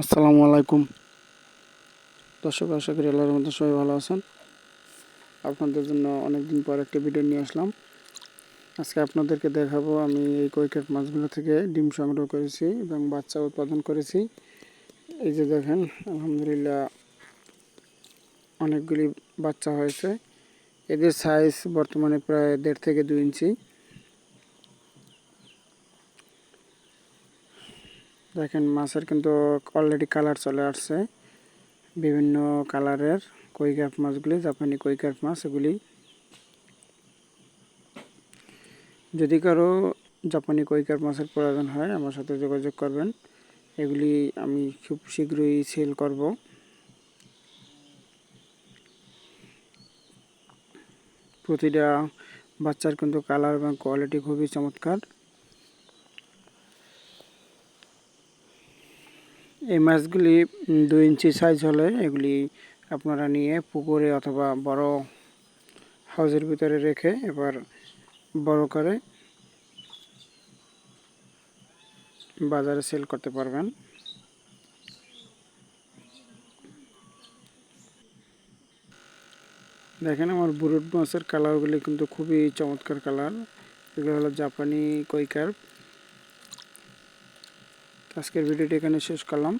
আসসালামু আলাইকুম। দর্শক, আশা করি আল্লাহর মধ্যে সবাই ভালো আছেন। আপনাদের জন্য অনেক দিন পর একটা ভিডিও নিয়ে আসলাম। আজকে আপনাদেরকে দেখাবো আমি এই কৈকেট মাছগুলো থেকে ডিম সংগ্রহ করেছি এবং বাচ্চা উৎপাদন করেছি। এই যে দেখেন, আলহামদুলিল্লাহ অনেকগুলি বাচ্চা হয়েছে। এদের সাইজ বর্তমানে প্রায় দেড় থেকে দুই ইঞ্চি। দেখেন মাছের কিন্তু অলরেডি কালার চলে আসছে। বিভিন্ন কালারের কৈকাপ মাছগুলি, জাপানি কৈকাপ মাছ এগুলি। যদি কারও জাপানি কৈকাপ মাছের প্রয়োজন হয়, আমার সাথে যোগাযোগ করবেন। এগুলি আমি খুব শীঘ্রই সেল করব। প্রতিটা বাচ্চার কিন্তু কালার এবং কোয়ালিটি খুবই চমৎকার। এই মাছগুলি দুই ইঞ্চি সাইজ হলে এগুলি আপনারা নিয়ে পুকুরে অথবা বড় হাউজের ভিতরে রেখে এবার বড় করে বাজারে সেল করতে পারবেন। দেখেন আমার বুরুট মাছের কালারগুলি কিন্তু খুবই চমৎকার কালার এগুলো হলো জাপানি কৈকার আজকের ভিডিওটি এখানে শেষ করলাম।